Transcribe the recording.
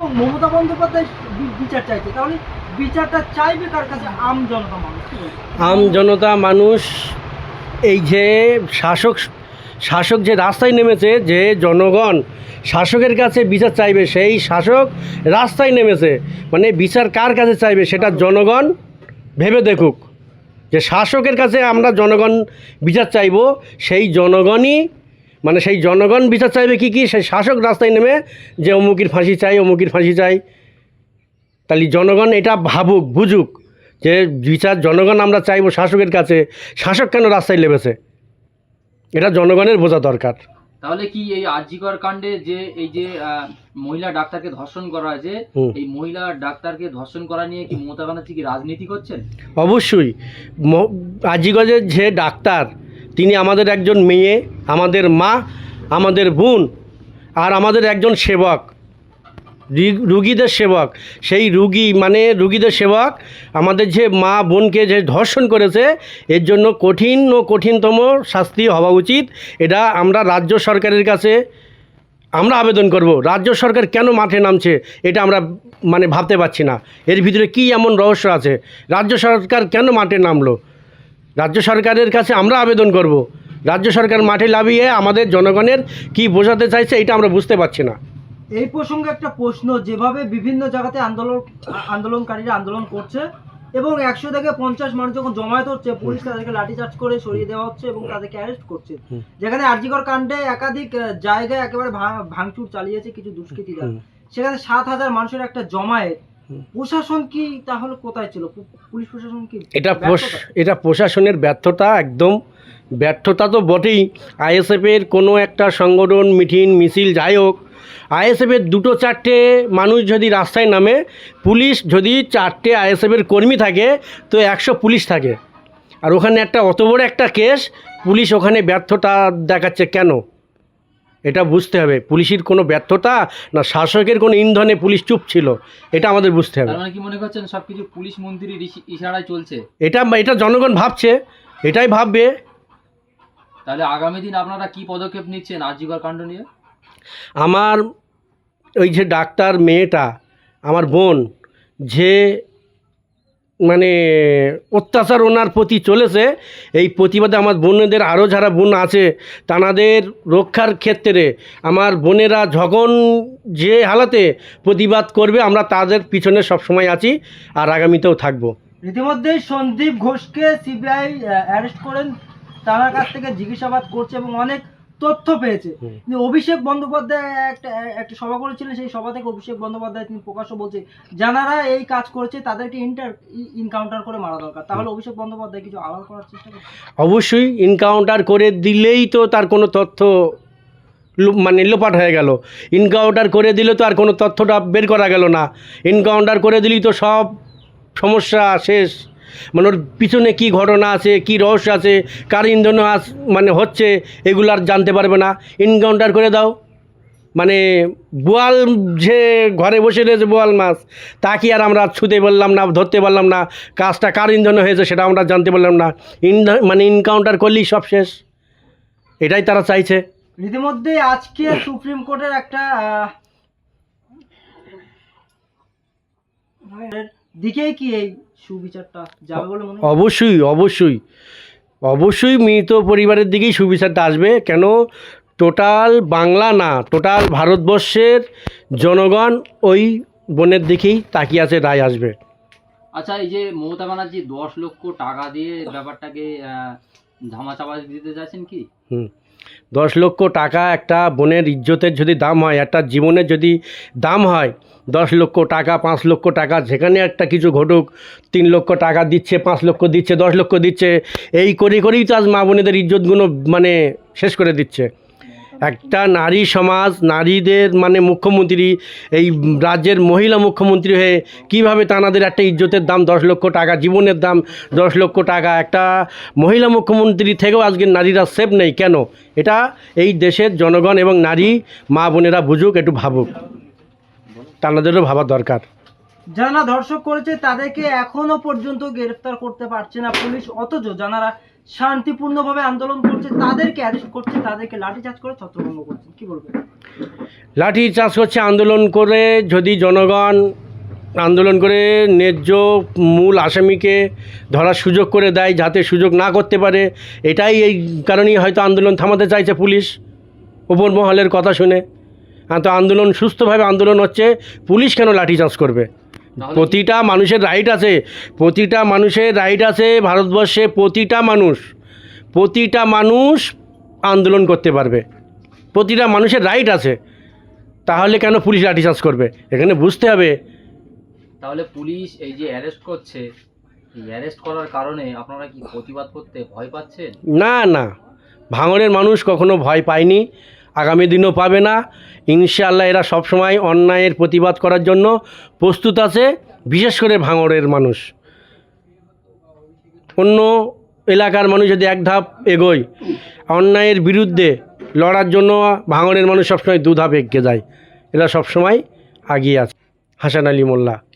মমতা বন্দ্যোপাধ্যায় বিচার চাইছে, তাহলে বিচারটা চাইবে কার কাছে? আম জনতা মানুষ আম জনতা মানুষ, এই যে শাসক শাসক যে রাস্তায় নেমেছে, যে জনগণ শাসকের কাছে বিচার চাইবে, সেই শাসক রাস্তায় নেমেছে। মানে বিচার কার কাছে চাইবে সেটা জনগণ ভেবে দেখুক। যে শাসকের কাছে আমরা জনগণ বিচার চাইব, সেই জনগণই মানে সেই জনগণ বিচার চাইবে কি কি? সেই শাসক রাস্তায় নেমে যে অমুকির ফাঁসি চাই অমুকির ফাঁসি চাই। তাহলে জনগণ এটা ভাবুক বুঝুক যে বিচার জনগণ আমরা চাইব শাসকের কাছে। শাসক কেন রাস্তায় লেবেছে এটা জনগণের বোঝা দরকার। তাহলে কি এই আরজিকর কাণ্ডে যে এই যে মহিলা ডাক্তারকে ধর্ষণ করা হয়েছে এই মহিলা ডাক্তারকে ধর্ষণ করা নিয়ে কি মমতা ব্যানার্জি কি রাজনীতি করছেন? অবশ্যই। আজিগজের যে ডাক্তার তিনি আমাদের একজন মেয়ে, আমাদের মা, আমাদের বোন আর আমাদের একজন সেবক রুগীদের সেবক। সেই রুগী মানে রুগীদের সেবক আমাদের যে মা বোনকে যে ধর্ষণ করেছে, এর জন্য কঠিন ও কঠিনতম শাস্তি হওয়া উচিত। এটা আমরা রাজ্য সরকারের কাছে আমরা আবেদন করব। রাজ্য সরকার কেন মাঠে নামছে, এটা আমরা মানে ভাবতে পারছি না। এর ভিতরে কি এমন রহস্য আছে? রাজ্য সরকার কেন মাঠে নামলো? রাজ্য সরকারের কাছে আমরা আবেদন করব রাজ্য সরকার মাঠে লাভিয়ে আমাদের জনগণের কি বোঝাতে চাইছে এটা আমরা বুঝতে পারছি না এই প্রসঙ্গে একটা প্রশ্ন যেভাবে বিভিন্ন জায়গাতে আন্দোলন আন্দোলনকারীরা আন্দোলন করছে এবং একশো থেকে পঞ্চাশ মানুষ যখন জমায়েত হচ্ছে পুলিশ তাদেরকে লাঠিচার্জ করে সরিয়ে দেওয়া হচ্ছে এবং তাদেরকে অ্যারেস্ট করছে যেখানে আরজিকর কাণ্ডে একাধিক জায়গায় একেবারে ভাঙচুর চালিয়েছে কিছু দুষ্কৃতীরা। সেখানে সাত হাজার মানুষের একটা জমায়েত। প্রশাসন কি তাহলে কোথায় ছিল? পুলিশ প্রশাসন কি এটা এটা প্রশাসনের ব্যর্থতা একদম। ব্যর্থতা তো বটেই। আইএসএফের কোনো একটা সংগঠন মিটিং মিছিল যাই হোক আইএসএফের দুটো চারটে মানুষ যদি রাস্তায় নামে পুলিশ যদি চারটে আইএসএফের কর্মী থাকে তো একশো পুলিশ থাকে। আর ওখানে একটা অত বড় একটা কেস পুলিশ ওখানে ব্যর্থতা দেখাচ্ছে কেন? এটা বুঝতে হবে। পুলিশের কোনো ব্যর্থতা না শাসকের কোনো ইন্ধনে পুলিশ চুপ ছিল এটা আমাদের বুঝতে হবে। মানে কি মনে করছেন সবকিছু পুলিশ মন্ত্রীর ইশি- ইশারায় চলছে? এটা এটা জনগণ ভাবছে এটাই ভাববে। তাহলে আগামী দিন আপনারা কি পদক্ষেপ নিচ্ছেন আরজিকর কাণ্ড নিয়ে? আমার ওই যে ডাক্তার মেয়েটা আমার বোন যে মানে অত্যাচার ওনার প্রতি চলেছে, এই প্রতিবাদে আমার বোনেদের, আরও যারা বোন আছে, তানাদের রক্ষার ক্ষেত্রে আমার বোনেরা যখন যে হালাতে প্রতিবাদ করবে, আমরা তাদের পিছনে সবসময় আছি আর আগামীতেও থাকব। ইতিমধ্যেই সন্দীপ ঘোষকে সিবিআই অ্যারেস্ট করেন। তার কাছ থেকে জিজ্ঞাসাবাদ করছে এবং অনেক তথ্য পেয়েছে। অভিষেক বন্দ্যোপাধ্যায় একটা একটা সভা করেছিলেন সেই সভা থেকে অভিষেক বন্দ্যোপাধ্যায় তিনি প্রকাশ্য বলছে যারা এই কাজ করেছে তাদেরকে ইন্টার ইনকাউন্টার করে মারা দরকার। তাহলে অভিষেক বন্দ্যোপাধ্যায় কিছু আড়াল করার চেষ্টা অবশ্যই ইনকাউন্টার করে দিলেই তো তার কোনো তথ্য মানে লোপাট হয়ে গেল। ইনকাউন্টার করে দিলে তো আর কোনো তথ্যটা বের করা গেল না। ইনকাউন্টার করে দিলেই তো সব সমস্যা শেষ। মানে ওর পিছনে কী ঘটনা আছে, কী রহস্য আছে, কার ইন্ধনে আস মানে হচ্ছে, এগুলো আর জানতে পারবে না। এনকাউন্টার করে দাও। মানে বোয়াল যে ঘরে বসে রয়েছে বোয়াল মাছ, তা কি আর আমরা ছুতে পারলাম না, ধরতে পারলাম না, কাজটা কার ইন্ধনে হয়েছে সেটা আমরা জানতে পারলাম না। ইন্ধন মানে এনকাউন্টার করলেই সব শেষ। এটাই তারা চাইছে। ইতিমধ্যে আজকে সুপ্রিম কোর্টের একটা দিকেই কি এই সুবিচারটা যাবে বলে মনে হয়? অবশ্যই অবশ্যই। অবশ্যই মৃত পরিবারের দিকেই সুবিচারটা আসবে। কেন? টোটাল বাংলা না টোটাল ভারতবর্ষের জনগণ ওই বোনের দিকেই তাকিয়ে আছে রায় আসবে। আচ্ছা এই যে মমতা ব্যানার্জি দশ লক্ষ টাকা দিয়ে ব্যাপারটাকে ধামাচাপা দিতে চাইছেন কি? হুম। দশ লক্ষ টাকা একটা বোনের ইজ্জতের যদি দাম হয়, একটা জীবনের যদি দাম হয়, দশ লক্ষ টাকা, পাঁচ লক্ষ টাকা, যেখানে একটা কিছু ঘটুক, তিন লক্ষ টাকা দিচ্ছে, পাঁচ লক্ষ দিচ্ছে, দশ লক্ষ দিচ্ছে, এই করে করেই তো আজ মা বোনেদের ইজ্জতগুলো মানে শেষ করে দিচ্ছে। একটা নারী সমাজ, নারীদের মানে মুখ্যমন্ত্রী, এই রাজ্যের মহিলা মুখ্যমন্ত্রী হয়ে কীভাবে তানাদের একটা ইজ্জতের দাম দশ লক্ষ টাকা, জীবনের দাম দশ লক্ষ টাকা, একটা মহিলা মুখ্যমন্ত্রী থেকেও আজকে নারীরা সেফ নেই কেন? এটা এই দেশের জনগণ এবং নারী মা বোনেরা বুঝুক, একটু ভাবুক। তানাদেরও ভাবা দরকার। যারা ধর্ষক করেছে তাদেরকে এখনও পর্যন্ত গ্রেফতার করতে পারছে না পুলিশ, অথচ যারা শান্তিপূর্ণভাবে আন্দোলন করছে, তাদেরকে অ্যারেস্ট করছে, তাদেরকে লাঠিচার্জ করে ছত্রভঙ্গ করছে। কি বলবেন? লাঠি চাষ করছে, আন্দোলন করে যদি জনগণ আন্দোলন করে ন্যায্য মূল আসামিকে ধরার সুযোগ করে দেয়, যাতে সুযোগ না করতে পারে, এটাই এই কারণেই হয়তো আন্দোলন থামাতে চাইছে পুলিশ। ওপর মহলের কথা শুনে তো আন্দোলন, সুস্থভাবে আন্দোলন হচ্ছে, পুলিশ কেন লাঠিচার্জ করবে? তাহলে প্রতিটা মানুষের রাইট আছে। প্রতিটা মানুষের রাইট আছে ভারতবর্ষে প্রতিটা মানুষ। প্রতিটা মানুষ আন্দোলন করতে পারবে। প্রতিটা মানুষের রাইট আছে। তাহলে কেন পুলিশ লাঠিচার্জ করবে? এখানে বুঝতে হবে। তাহলে পুলিশ এই যে অ্যারেস্ট করছে অ্যারেস্ট করার কারণে আপনারা কি প্রতিবাদ করতে ভয় পাচ্ছেন? না না। ভাঙড়ের মানুষ কখনো ভয় পায়নি। আগামী দিনও পাবে না। ইনশাআল্লাহ এরা সবসময় অন্যায়ের প্রতিবাদ করার জন্য প্রস্তুত আছে, বিশেষ করে ভাঙড়ের মানুষ। অন্য এলাকার মানুষ যদি এক ধাপ এগোয়, অন্যায়ের বিরুদ্ধে লড়ার জন্য ভাঙড়ের মানুষ সবসময় দু ধাপ এগিয়ে যায়। এরা সবসময় আগিয়ে আছে। হাসান আলী মোল্লা।